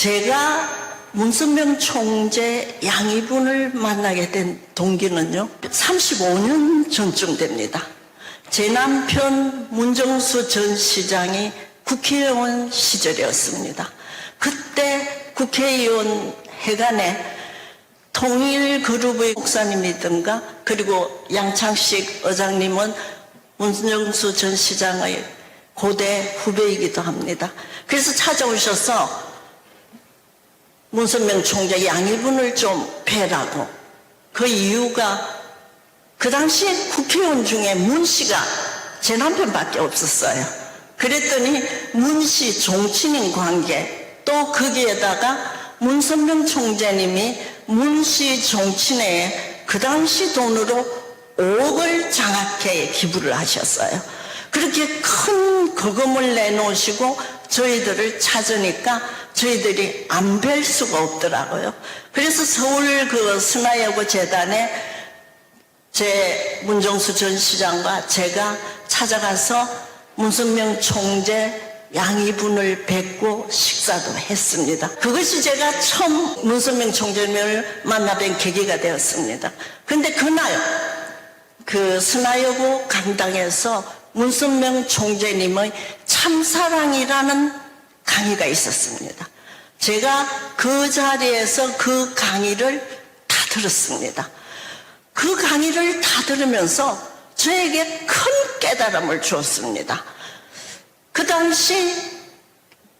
제가 문선명 총재 양이분을 만나게 된 동기는요, 35년 전쯤 됩니다. 제 남편 문정수 전 시장이 국회의원 시절이었습니다. 그때 국회의원 회관에 통일그룹의 목사님이든가 그리고 양창식 의장님은 문정수 전 시장의 고대 후배이기도 합니다. 그래서 찾아오셔서 문선명 총재 양이분을 좀 뵈라고 그 이유가 그 당시에 국회의원 중에 문 씨가 제 남편밖에 없었어요. 그랬더니 문 씨 종친인 관계 또 거기에다가 문선명 총재님이 문 씨 종친회에 그 당시 돈으로 5억을 장학회에 기부를 하셨어요. 그렇게 큰 거금을 내놓으시고 저희들을 찾으니까 저희들이 안 뵐 수가 없더라고요. 그래서 서울 그 스나여고 재단에 제 문정수 전 시장과 제가 찾아가서 문선명 총재 양이분을 뵙고 식사도 했습니다. 그것이 제가 처음 문선명 총재님을 만나뵌 계기가 되었습니다. 근데 그날 그 스나여고 강당에서 문선명 총재님의 참사랑이라는 강의가 있었습니다. 제가 그 자리에서 그 강의를 다 들었습니다. 그 강의를 다 들으면서 저에게 큰 깨달음을 주었습니다. 그 당시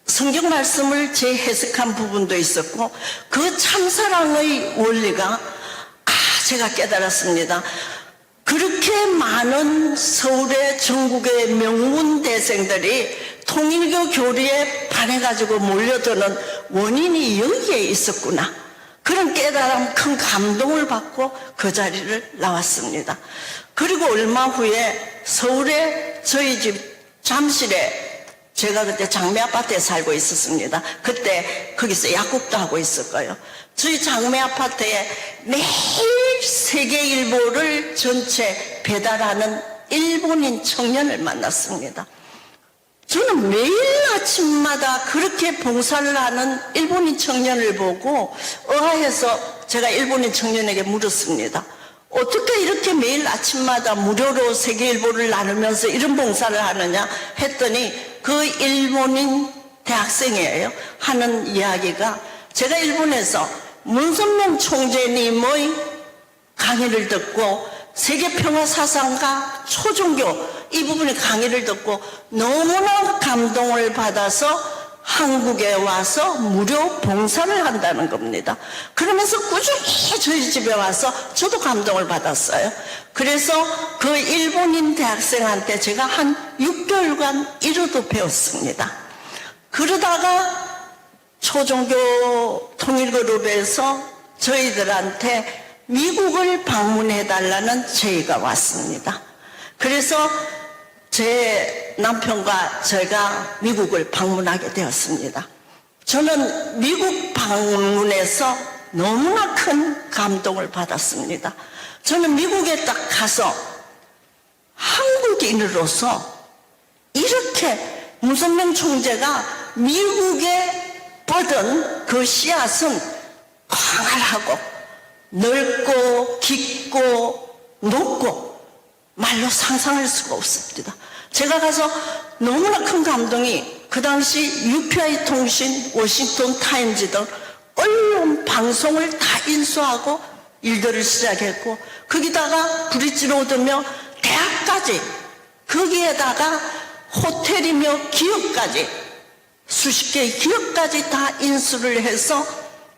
성경 말씀을 재해석한 부분도 있었고 그 참사랑의 원리가 아 제가 깨달았습니다. 그렇게 많은 서울의 전국의 명문 대생들이 통일교 교리에 반해가지고 몰려드는 원인이 여기에 있었구나. 그런 깨달음, 큰 감동을 받고 그 자리를 나왔습니다. 그리고 얼마 후에 서울에 저희 집 잠실에 제가 그때 장미 아파트에 살고 있었습니다. 그때 거기서 약국도 하고 있었고요. 저희 장미 아파트에 매일 세계일보를 전체 배달하는 일본인 청년을 만났습니다. 저는 매일 아침마다 그렇게 봉사를 하는 일본인 청년을 보고 의아해서 제가 일본인 청년에게 물었습니다. 어떻게 이렇게 매일 아침마다 무료로 세계일보를 나누면서 이런 봉사를 하느냐 했더니 그 일본인 대학생이에요. 하는 이야기가 제가 일본에서 문선명 총재님의 강의를 듣고 세계 평화 사상가 초종교 이 부분의 강의를 듣고 너무나 감동을 받아서 한국에 와서 무료 봉사를 한다는 겁니다. 그러면서 꾸준히 저희 집에 와서 저도 감동을 받았어요. 그래서 그 일본인 대학생한테 제가 한 6개월간 이루도 배웠습니다. 그러다가 초종교 통일그룹에서 저희들한테 미국을 방문해 달라는 제의가 왔습니다. 그래서 제 남편과 제가 미국을 방문하게 되었습니다. 저는 미국 방문에서 너무나 큰 감동을 받았습니다. 저는 미국에 딱 가서 한국인으로서 이렇게 문선명 총재가 미국에 뻗은 그 씨앗은 광활하고 넓고 깊고 높고 말로 상상할 수가 없습니다. 제가 가서 너무나 큰 감동이 그 당시 UPI 통신, 워싱턴 타임즈 등 언론 방송을 다 인수하고 일들을 시작했고 거기다가 브릿지 로드며 대학까지 거기에다가 호텔이며 기업까지 수십 개의 기업까지 다 인수를 해서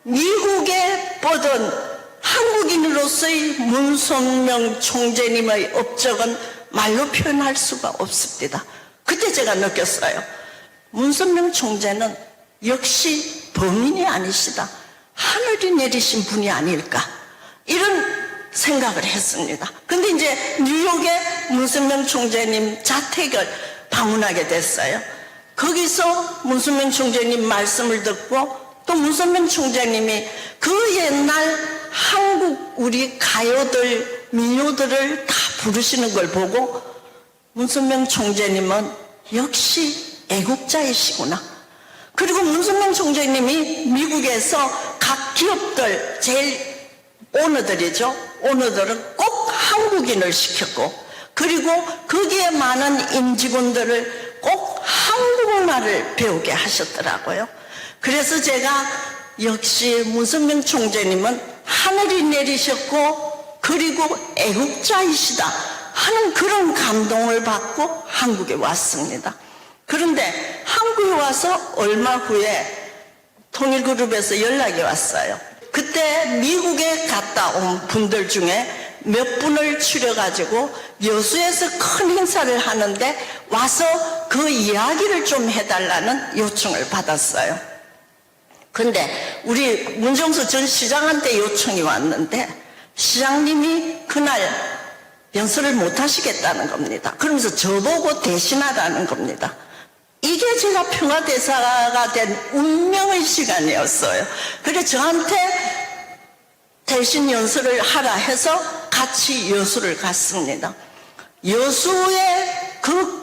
미국에 뻗은 한국인으로서의 문선명 총재님의 업적은 말로 표현할 수가 없습니다. 그때 제가 느꼈어요. 문선명 총재는 역시 범인이 아니시다. 하늘이 내리신 분이 아닐까. 이런 생각을 했습니다. 근데 이제 뉴욕에 문선명 총재님 자택을 방문하게 됐어요. 거기서 문선명 총재님 말씀을 듣고 또 문선명 총재님이 그 옛날 한국 우리 가요들 민요들을 다 부르시는 걸 보고 문선명 총재님은 역시 애국자이시구나. 그리고 문선명 총재님이 미국에서 각 기업들 제일 오너들이죠. 오너들은 꼭 한국인을 시켰고 그리고 거기에 많은 임직원들을 꼭 한국말을 배우게 하셨더라고요. 그래서 제가 역시 문선명 총재님은 하늘이 내리셨고 그리고 애국자이시다 하는 그런 감동을 받고 한국에 왔습니다. 그런데 한국에 와서 얼마 후에 통일그룹에서 연락이 왔어요. 그때 미국에 갔다 온 분들 중에 몇 분을 추려가지고 여수에서 큰 행사를 하는데 와서 그 이야기를 좀 해달라는 요청을 받았어요. 근데 우리 문정수 전 시장한테 요청이 왔는데 시장님이 그날 연설을 못 하시겠다는 겁니다. 그러면서 저보고 대신하라는 겁니다. 이게 제가 평화대사가 된 운명의 시간이었어요. 그래서 저한테 대신 연설을 하라 해서 같이 여수를 갔습니다. 여수의 그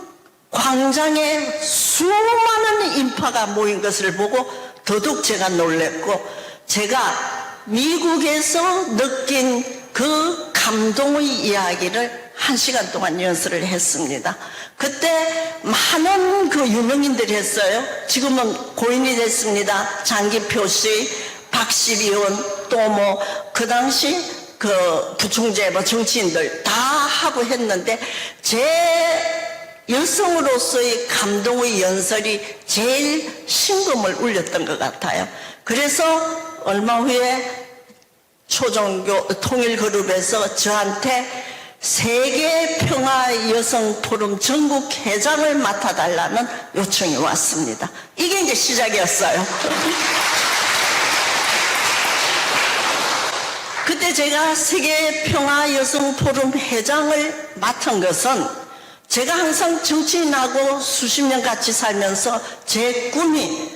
광장에 수많은 인파가 모인 것을 보고 더더욱 제가 놀랬고 제가 미국에서 느낀 그 감동의 이야기를 한 시간 동안 연설을 했습니다. 그때 많은 그 유명인들이 했어요. 지금은 고인이 됐습니다. 장기표 씨, 박시비 의원, 또 뭐 그 당시 그 부총재 뭐 정치인들 다 하고 했는데 제 여성으로서의 감동의 연설이 제일 심금을 울렸던 것 같아요. 그래서 얼마 후에 초종교 통일그룹에서 저한테 세계 평화 여성 포럼 전국 회장을 맡아달라는 요청이 왔습니다. 이게 이제 시작이었어요. 그때 제가 세계 평화 여성 포럼 회장을 맡은 것은 제가 항상 정치인하고 수십 년 같이 살면서 제 꿈이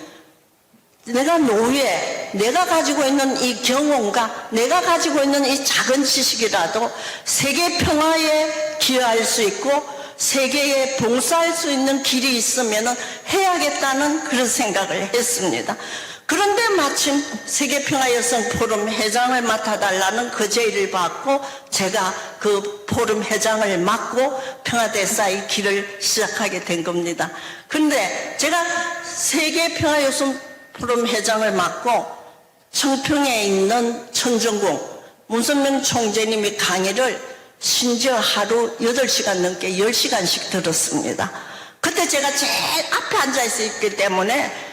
내가 노예, 내가 가지고 있는 이 경험과 내가 가지고 있는 이 작은 지식이라도 세계 평화에 기여할 수 있고 세계에 봉사할 수 있는 길이 있으면 해야겠다는 그런 생각을 했습니다. 그런데 마침 세계평화여성 포럼 회장을 맡아달라는 그 제의를 받고 제가 그 포럼 회장을 맡고 평화대사의 길을 시작하게 된 겁니다. 그런데 제가 세계평화여성 포럼 회장을 맡고 청평에 있는 천정궁 문선명 총재님이 강의를 심지어 하루 8시간 넘게 10시간씩 들었습니다. 그때 제가 제일 앞에 앉아 있었기 때문에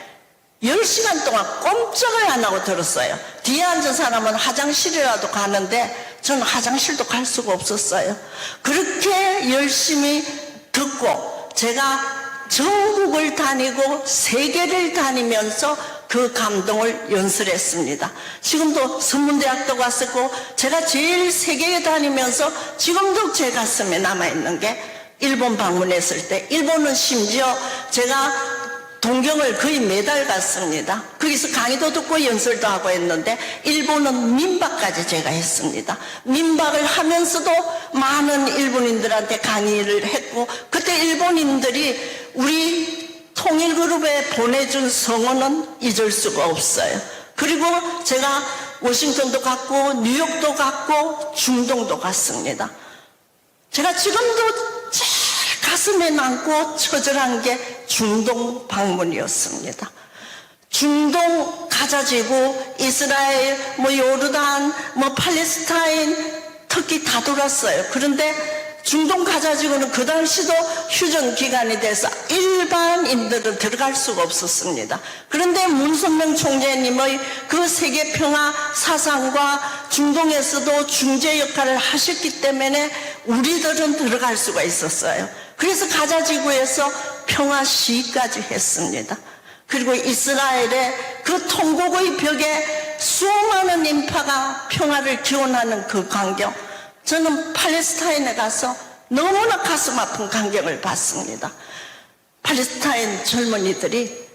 10시간 동안 꼼짝을 안 하고 들었어요. 뒤에 앉은 사람은 화장실이라도 가는데 저는 화장실도 갈 수가 없었어요. 그렇게 열심히 듣고 제가 전국을 다니고 세계를 다니면서 그 감동을 연설했습니다. 지금도 선문대학도 갔었고 제가 제일 세계에 다니면서 지금도 제 가슴에 남아있는 게 일본 방문했을 때 일본은 심지어 제가 동경을 거의 매달 갔습니다. 거기서 강의도 듣고 연설도 하고 했는데 일본은 민박까지 제가 했습니다. 민박을 하면서도 많은 일본인들한테 강의를 했고 그때 일본인들이 우리 통일그룹에 보내준 성원은 잊을 수가 없어요. 그리고 제가 워싱턴도 갔고 뉴욕도 갔고 중동도 갔습니다. 제가 지금도 가슴에 남고 처절한 게 중동 방문이었습니다. 중동 가자지구, 이스라엘, 뭐 요르단, 뭐 팔레스타인, 터키 다 돌았어요. 그런데 중동 가자지구는 그 당시도 휴전 기간이 돼서 일반인들은 들어갈 수가 없었습니다. 그런데 문선명 총재님의 그 세계 평화 사상과 중동에서도 중재 역할을 하셨기 때문에 우리들은 들어갈 수가 있었어요. 그래서 가자 지구에서 평화 시위까지 했습니다. 그리고 이스라엘의 그 통곡의 벽에 수많은 인파가 평화를 기원하는 그 광경. 저는 팔레스타인에 가서 너무나 가슴 아픈 광경을 봤습니다. 팔레스타인 젊은이들이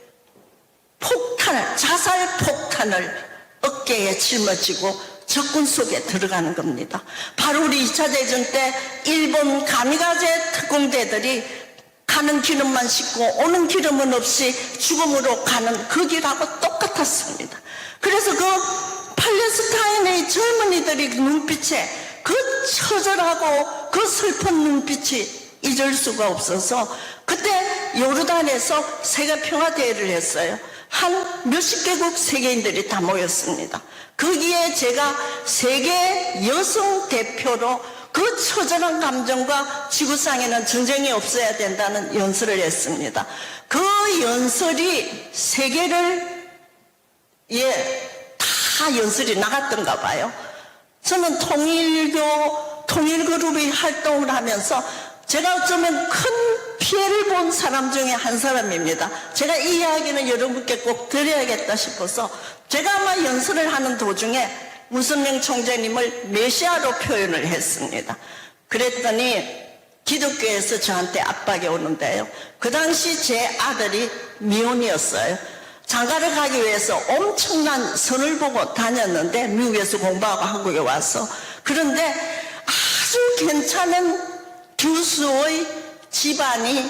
폭탄을, 자살 폭탄을 어깨에 짊어지고 적군 속에 들어가는 겁니다. 바로 우리 2차 대전 때 일본 가미가제 특공대들이 가는 기름만 싣고 오는 기름은 없이 죽음으로 가는 그 길하고 똑같았습니다. 그래서 그 팔레스타인의 젊은이들이 눈빛에 그 처절하고 그 슬픈 눈빛이 잊을 수가 없어서 그때 요르단에서 세계 평화 대회를 했어요. 한 몇십 개국 세계인들이 다 모였습니다. 거기에 제가 세계 여성 대표로 그 처절한 감정과 지구상에는 전쟁이 없어야 된다는 연설을 했습니다. 그 연설이 세계를 예, 다 연설이 나갔던가 봐요. 저는 통일교, 통일그룹이 활동을 하면서 제가 어쩌면 큰 피해를 본 사람 중에 한 사람입니다. 제가 이 이야기는 여러분께 꼭 드려야겠다 싶어서 제가 아마 연설을 하는 도중에 문선명 총재님을 메시아로 표현을 했습니다. 그랬더니 기독교에서 저한테 압박이 오는데요. 그 당시 제 아들이 미혼이었어요. 장가를 가기 위해서 엄청난 선을 보고 다녔는데 미국에서 공부하고 한국에 와서 그런데 아주 괜찮은 교수의 집안이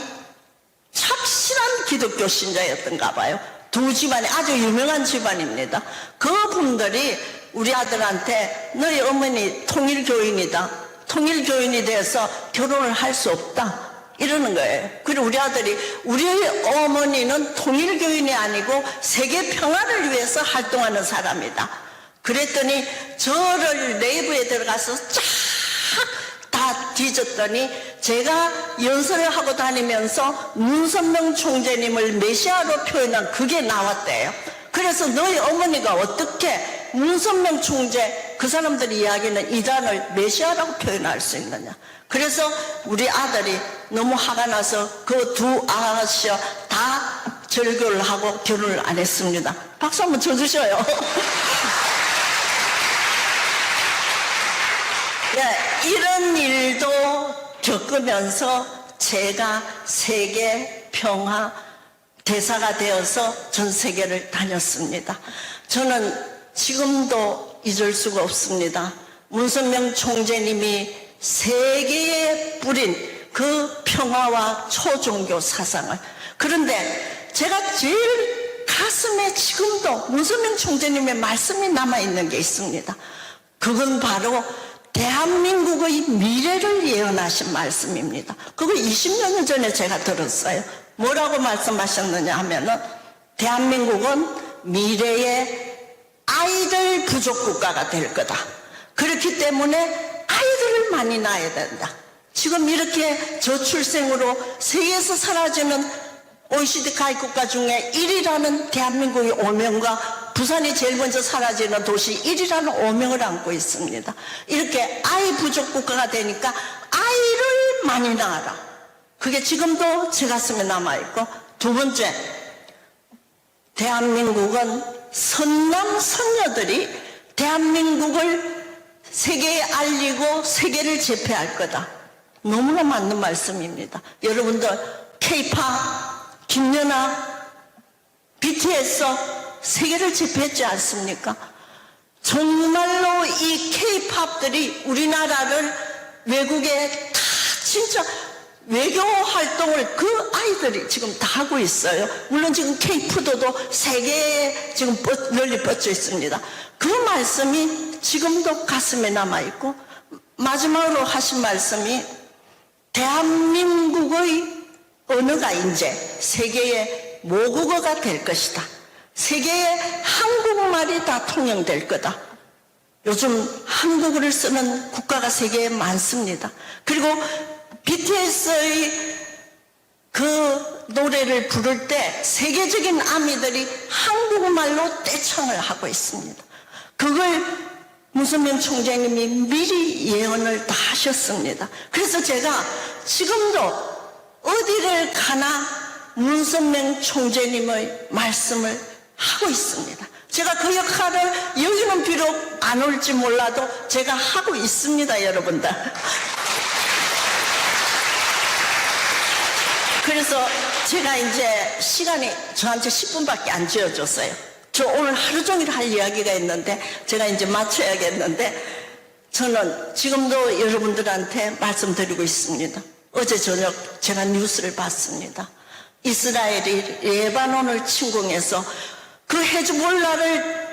착실한 기독교 신자였던가 봐요. 두 집안이 아주 유명한 집안입니다. 그분들이 우리 아들한테 너희 어머니 통일교인이다. 통일교인이 돼서 결혼을 할 수 없다. 이러는 거예요. 그리고 우리 아들이 우리 어머니는 통일교인이 아니고 세계 평화를 위해서 활동하는 사람이다. 그랬더니 저를 내부에 들어가서 쫙 다 뒤졌더니 제가 연설을 하고 다니면서 문선명 총재님을 메시아로 표현한 그게 나왔대요. 그래서 너희 어머니가 어떻게 문선명 총재 그 사람들이 이야기는 이단을 메시아라고 표현할 수 있느냐. 그래서 우리 아들이 너무 화가 나서 그 두 아가씨와 다 절교를 하고 결혼을 안 했습니다. 박수 한번 쳐주셔요. 예, 이런 일도 겪으면서 제가 세계 평화 대사가 되어서 전 세계를 다녔습니다. 저는 지금도 잊을 수가 없습니다. 문선명 총재님이 세계에 뿌린 그 평화와 초종교 사상을. 그런데 제가 제일 가슴에 지금도 문선명 총재님의 말씀이 남아있는 게 있습니다. 그건 바로 대한민국의 미래를 예언하신 말씀입니다. 그거 20년 전에 제가 들었어요. 뭐라고 말씀하셨느냐 하면은 대한민국은 미래의 아이들 부족 국가가 될 거다. 그렇기 때문에 아이들을 많이 낳아야 된다. 지금 이렇게 저출생으로 세계에서 사라지는 OECD 가입 국가 중에 1위라는 대한민국의 오명과 부산이 제일 먼저 사라지는 도시 1위라는 오명을 안고 있습니다. 이렇게 아이 부족 국가가 되니까 아이를 많이 낳아라. 그게 지금도 제 가슴에 남아있고 두 번째 대한민국은 선남 선녀들이 대한민국을 세계에 알리고 세계를 제패할 거다. 너무나 맞는 말씀입니다. 여러분들 케이팝, 김연아, BTS 세계를 제패했지 않습니까? 정말로 이 케이팝들이 우리나라를 외국에 다 진짜 외교 활동을 그 아이들이 지금 다 하고 있어요. 물론 지금 케이푸드도 세계에 지금 뻗- 널리 뻗져 있습니다. 그 말씀이 지금도 가슴에 남아있고 마지막으로 하신 말씀이 대한민국의 언어가 이제 세계의 모국어가 될 것이다. 세계의 한국말이 다 통용될 거다. 요즘 한국어를 쓰는 국가가 세계에 많습니다. 그리고 BTS의 그 노래를 부를 때 세계적인 아미들이 한국말로 떼창을 하고 있습니다. 그걸 문선명 총장님이 미리 예언을 다 하셨습니다. 그래서 제가 지금도 어디를 가나 문선명 총재님의 말씀을 하고 있습니다. 제가 그 역할을 여기는 비록 안 올지 몰라도 제가 하고 있습니다, 여러분들. 그래서 제가 이제 시간이 저한테 10분밖에 안 지어줬어요. 저 오늘 하루 종일 할 이야기가 있는데 제가 이제 마쳐야겠는데 저는 지금도 여러분들한테 말씀드리고 있습니다. 어제 저녁 제가 뉴스를 봤습니다. 이스라엘이 레바논을 침공해서 그 헤즈볼라를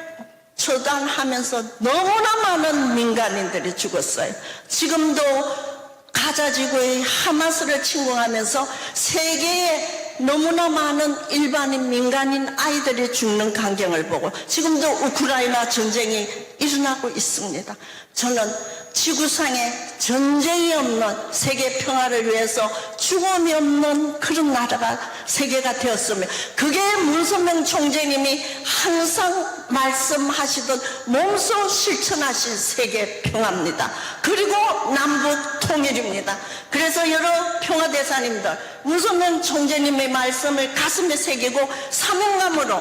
처단하면서 너무나 많은 민간인들이 죽었어요. 지금도 가자 지구의 하마스를 침공하면서 세계에 너무나 많은 일반인 민간인 아이들이 죽는 광경을 보고 지금도 우크라이나 전쟁이 일어나고 있습니다. 저는 지구상에 전쟁이 없는 세계 평화를 위해서 죽음이 없는 그런 나라가 세계가 되었으면 그게 문선명 총재님이 항상 말씀하시던 몸소 실천하신 세계 평화입니다. 그리고 남북 통일입니다. 그래서 여러 평화대사님들 문선명 총재님의 말씀을 가슴에 새기고 사명감으로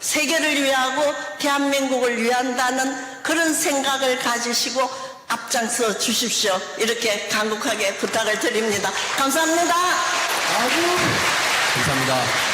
세계를 위하고 대한민국을 위한다는 그런 생각을 가지시고 앞장서 주십시오. 이렇게 간곡하게 부탁을 드립니다. 감사합니다. 감사합니다.